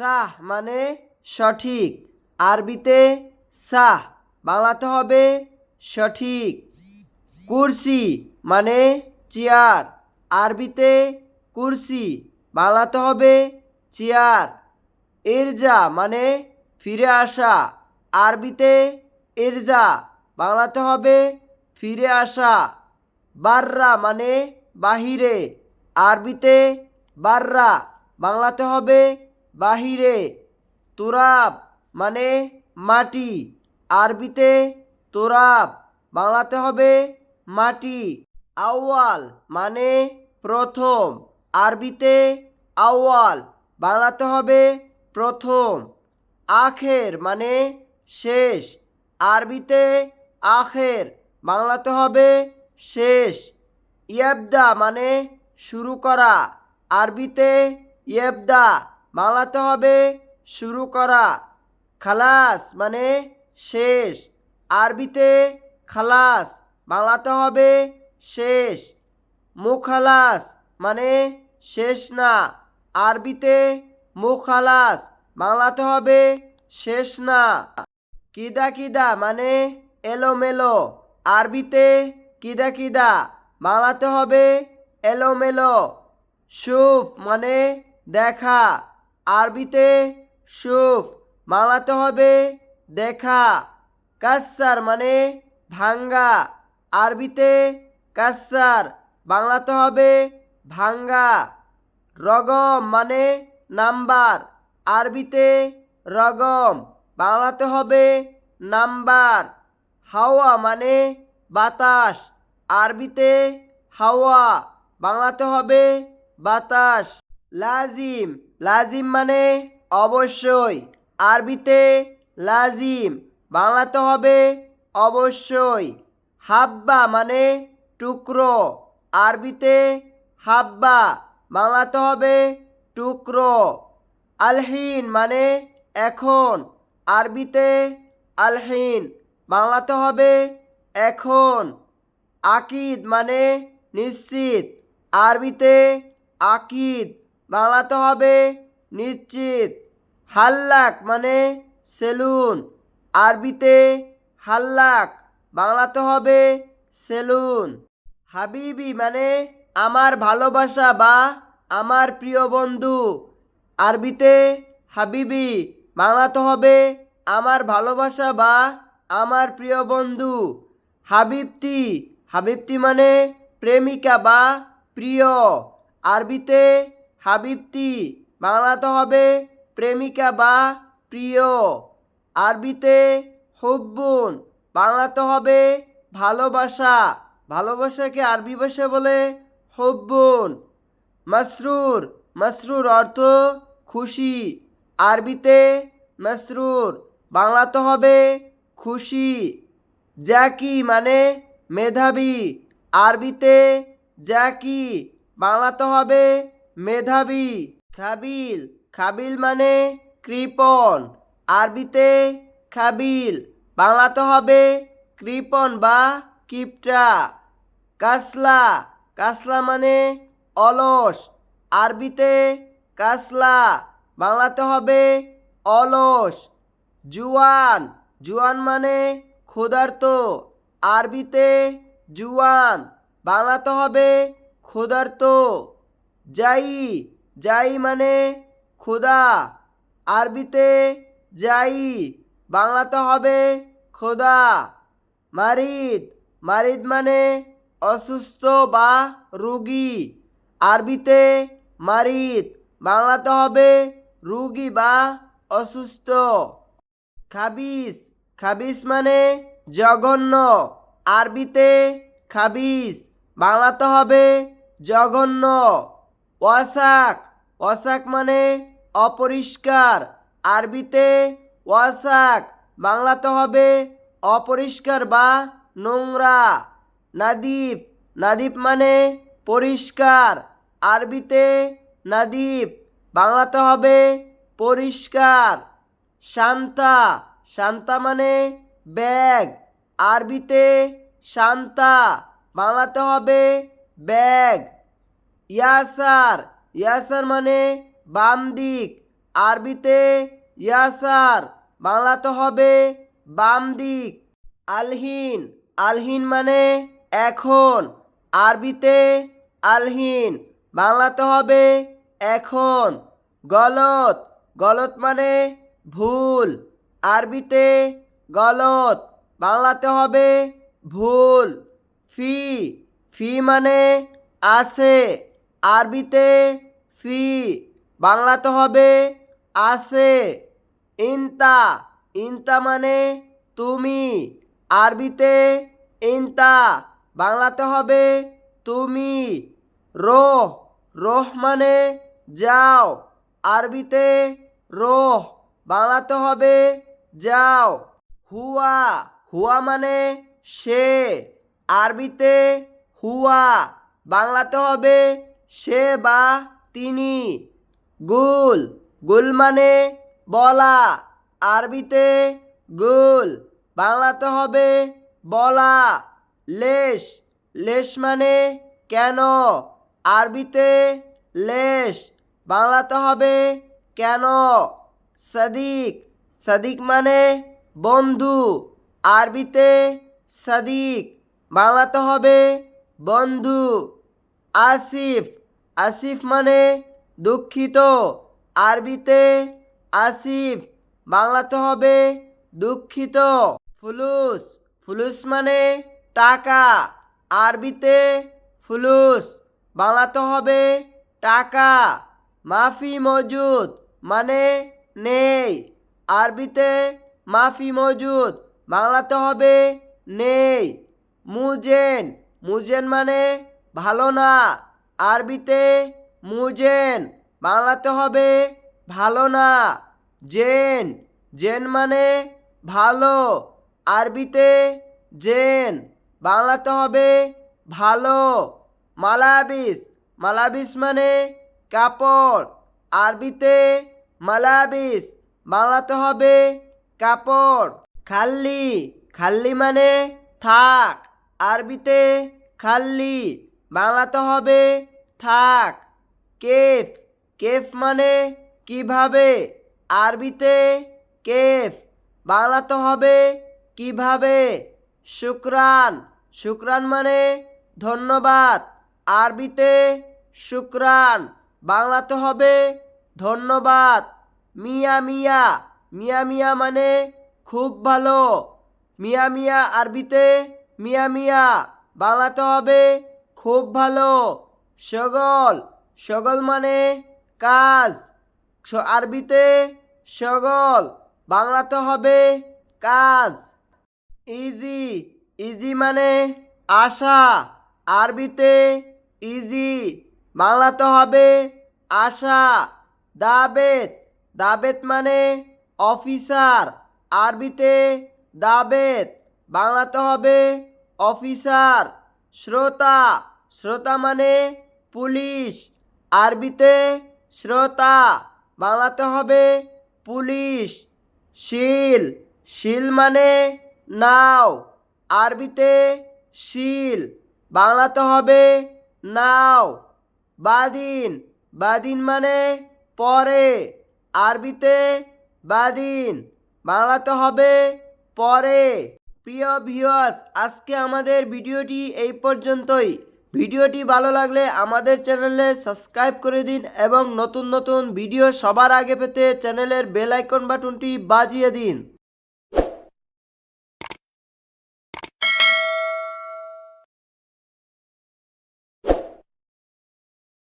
সাহ মানে সঠিক। আরবিতে সাহ বাংলাতে হবে সঠিক। কুরসি মানে চেয়ার। আরবিতে কুরসি বাংলাতে হবে চেয়ার। ইরজা মানে ফিরে আসা। আরবিতে ইরজা বাংলাতে হবে ফিরে আসা। বাররা মানে বাহিরে। আরবিতে বাররা বাংলাতে হবে বাহিরে, তোরাব মানে মাটি। আরবিতে তোরাব, বাংলাতে হবে মাটি। আউয়াল মানে প্রথম। আরবিতে আউয়াল, বাংলাতে হবে প্রথম। আখের মানে শেষ। আরবিতে আখের, বাংলাতে হবে শেষ। ইয়েবদা মানে শুরু করা। আরবিতে ইয়েবদা। বাংলাতে হবে, শুরু করা। খালাস মানে শেষ। আরবিতে খালাস বাংলাতে হবে, শেষ। মুখালাস মানে শেষ না। আরবিতে মুখালাস বাংলাতে হবে, শেষ না। কিদা কিদা মানে এলোমেলো। আরবিতে কিদা কিদা বাংলাতে হবে, এলোমেলো। সুফ মানে দেখা। আরবিতে সুফ বাংলাতে হবে দেখা, কাসার মানে ভাঙ্গা। আরবিতে কাসার, বাংলাতে হবে ভাঙ্গা। রগম মানে নাম্বার। আরবিতে রগম, বাংলাতে হবে নাম্বার। হাওয়া মানে বাতাস। আরবিতে হাওয়া, বাংলাতে হবে বাতাস। লাজিম। লাজিম মানে অবশ্যই। আরবিতে লাজিম, বাংলাতে হবে অবশ্যই। হাব্বা মানে টুকরো। আরবিতে হাব্বা, বাংলাতে হবে টুকরো। আলহিন মানে এখন। আরবিতে আলহিন, বাংলাতে হবে এখন। আকিদ মানে নিশ্চিত। আরবিতে আকিদ বাংলাতে হবে, নিশ্চিত। হাল্লাক মানে সেলুন। আরবিতে হাল্লাক, বাংলাতে হবে সেলুন। হাবিবি মানে আমার ভালোবাসা বা আমার প্রিয় বন্ধু। আরবিতে হাবিবি, বাংলাতে হবে আমার ভালোবাসা বা আমার প্রিয় বন্ধু। হাবিবতি হাবিবতি মানে প্রেমিকা বা প্রিয়। আরবিতে হাবিবতি বাংলাতে হবে প্রেমিকা বা প্রিয়। আরবিতে হুব্বুন, বাংলাতে হবে ভালোবাসা। ভালোবাসাকে আরবি ভাষা বলে হুব্বুন। মসরুর মসরুর অর্থ খুশি। আরবিতে মসরুর, বাংলাতে হবে খুশি। জ্যাকি মানে মেধাবী। আরবিতে জ্যাকি, বাংলাতে হবে মেধাবী, খাবিল। খাবিল মানে কৃপন আরবিতে খাবিল। বাংলাতে হবে কৃপন বা কিপটা। কাসলা। কাসলা মানে অলস। আরবিতে কাসলা। বাংলাতে হবে অলস। জুয়ান। জুয়ান মানে ক্ষুধার্ত। আরবিতে জুয়ান। বাংলাতে হবে ক্ষুধার্ত। যাই যাই মানে খোদা আরবিতে যাই, বাংলাতে হবে খোদা মারিদ মারিদ মানে অসুস্থ বা রুগী। আরবিতে মারিদ, বাংলাতে হবে রুগী বা অসুস্থ। খাবিস খাবিস মানে জঘন্য। আরবিতে খাবিস, বাংলাতে হবে জঘন্য। ওয়াসাক ওয়াসাক মানে অপরিষ্কার। আরবিতে ওয়াসাক, বাংলাতে হবে অপরিষ্কার বা নোংরা। নাদীপ নাদীপ মানে পরিষ্কার। আরবিতে নাদীপ বাংলাতে হবে পরিষ্কার। শান্তা শান্তা মানে ব্যাগ। আরবিতে শান্তা, বাংলাতে হবে ব্যাগ। ইয়াসার ইয়াসার মানে বাম দিক। আরবিতে ইয়াসার বাংলাতে হবে বাম দিক। আলহিন আলহিন মানে এখন। আরবিতে আলহিন বাংলাতে হবে এখন। গলত গলত মানে ভুল। আরবিতে গলত বাংলাতে হবে ভুল। ফি ফি মানে আছে। আরবিতে ফি, বাংলাতে হবে আছে ইনতা ইনতা মানে তুমি। আরবিতে ইনতা, বাংলাতে হবে তুমি। রোহ রোহ মানে যাও। আরবিতে রোহ, বাংলাতে হবে যাও। হুয়া হুয়া মানে সে। আরবিতে হুয়া, বাংলাতে হবে সে বা তিনি গুল গুল মানে বলা, আরবিতে গুল, বাংলাতে হবে বলা, লেশ লেশ মানে কেন, আরবিতে লেশ, বাংলাতে হবে কেন, সাদিক সাদিক মানে বন্ধু, আরবিতে সাদিক, বাংলাতে হবে বন্ধু, আসিফ আসিফ মানে দুঃখিত। আরবিতে আসিফ, বাংলাতে হবে দুঃখিত। ফুলুস ফুলুস মানে টাকা। আরবিতে ফুলুস, বাংলাতে হবে টাকা। মাফি মজুদ মানে নেই। আরবিতে মাফি মজুদ, বাংলাতে হবে নেই। মুজেন মুজেন মানে ভালো না। আরবিতে মুজেন, বাংলাতে হবে ভালো না, জেন। জেন মানে ভালো, আরবিতে জেন, বাংলাতে হবে ভালো। মালাবিস মালাবিস মানে কাপড়, আরবিতে মালাবিস, বাংলাতে হবে কাপড়। খাল্লি খাল্লি মানে থাক, আরবিতে খাল্লি, বাংলাতে হবে থাক। কেফ। কেফ মানে কীভাবে? আরবিতে কেফ। বাংলাতে হবে কীভাবে? শুক্রান। শুক্রান মানে ধন্যবাদ। আরবিতে শুক্রান। বাংলাতে হবে ধন্যবাদ। মিয়া মিয়া। মিয়া মিয়া মানে খুব ভালো। মিয়া মিয়া আরবিতে মিয়া মিয়া। বাংলাতে হবে খুব ভালো। সগল। সগল মানে কাজ। আরবিতে সগল, বাংলাতে হবে কাজ। ইজি। ইজি মানে আশা। আরবিতে ইজি, বাংলাতে হবে আশা। দাবেত। দাবেত মানে অফিসার। আরবিতে দাবেত, বাংলাতে হবে অফিসার। শ্রোতা। শ্রোতা মানে পুলিশ। আরবিতে শ্রোতা, বাংলাতে হবে পুলিশ। শিল শিল মানে নাও। আরবিতে শিল, বাংলাতে হবে নাও। বাদিন বাদিন মানে পরে। আরবিতে বাদিন, বাংলাতে হবে পরে। প্রিয় ভিউয়ার্স, আজকে আমাদের ভিডিওটি এই পর্যন্তই। ভিডিওটি ভালো লাগলে আমাদের চ্যানেলে সাবস্ক্রাইব করে দিন এবং নতুন নতুন ভিডিও সবার আগে পেতে চ্যানেলের বেল আইকন বাটনটি বাজিয়ে দিন।